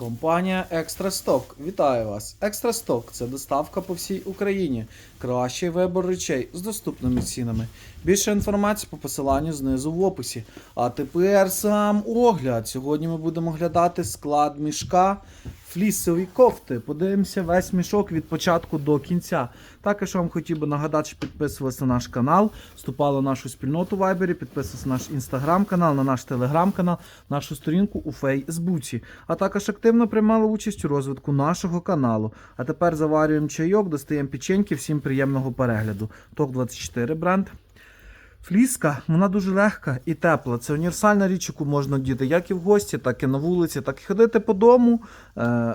Компанія Екстрасток вітає вас. Екстрасток це доставка по всій Україні. Кращий вибор речей з доступними цінами. Більше інформації по посиланню знизу в описі. А тепер сам огляд. Сьогодні ми будемо оглядати склад мішка флісові кофти. Подивимося весь мішок від початку до кінця. Також вам хотів би нагадати, що підписувалися на наш канал, вступали в нашу спільноту в Вайбері, підписувалися на наш інстаграм-канал, на наш телеграм-канал, нашу сторінку у Фейсбуці. А також активно приймали участь у розвитку нашого каналу. А тепер заварюємо чайок, достаємо печеньки. Всім приємного перегляду. Ток 24 бренд. Фліска, вона дуже легка і тепла. Це універсальна річ, яку можна діти як і в гості, так і на вулиці, так і ходити по дому. Е,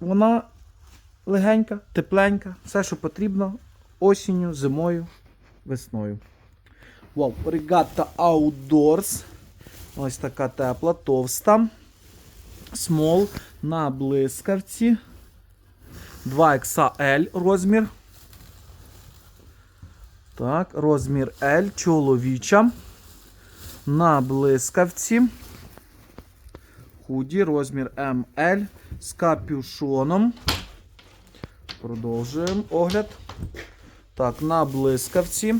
вона легенька, тепленька, все, що потрібно осінню, зимою, весною. Вау, Regatta Outdoors. Ось така тепла, товста. Смол на блискавці. 2XL розмір. Так, розмір L, чоловіча. На блискавці. Худі, розмір ML з капюшоном. Продовжуємо огляд. Так, на блискавці.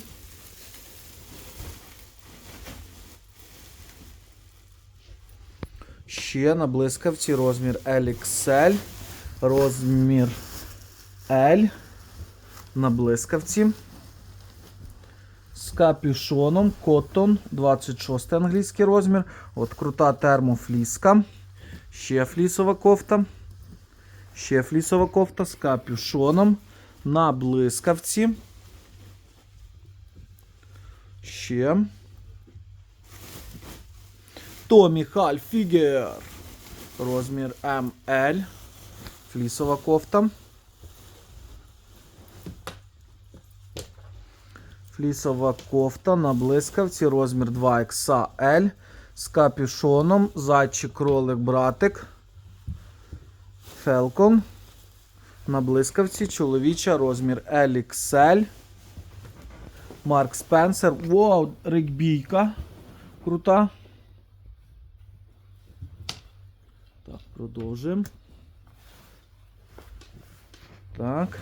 Ще на блискавці розмір LXL. Розмір L. На блискавці. Капюшоном Cotton 26 англійський розмір. От крута термофліска. Ще флісова кофта. Ще флісова кофта з капюшоном. На блискавці. Ще. Томі Хальфігер. Розмір ML. Флісова кофта. Флісова кофта на блискавці, розмір 2XL з капюшоном, зайчик кролик братик. Falcon. На блискавці, чоловіча, розмір LXL. Марк Спенсер. Вау, регбійка. Крута. Так, продовжуємо. Так.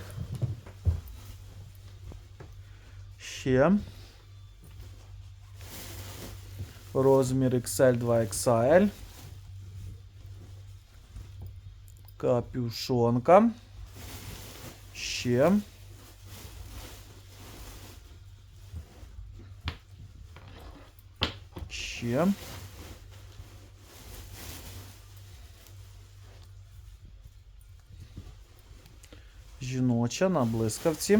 Ще. Розмір XL 2XL. Капюшонка. Ще. Ще. Жіноча на блискавці.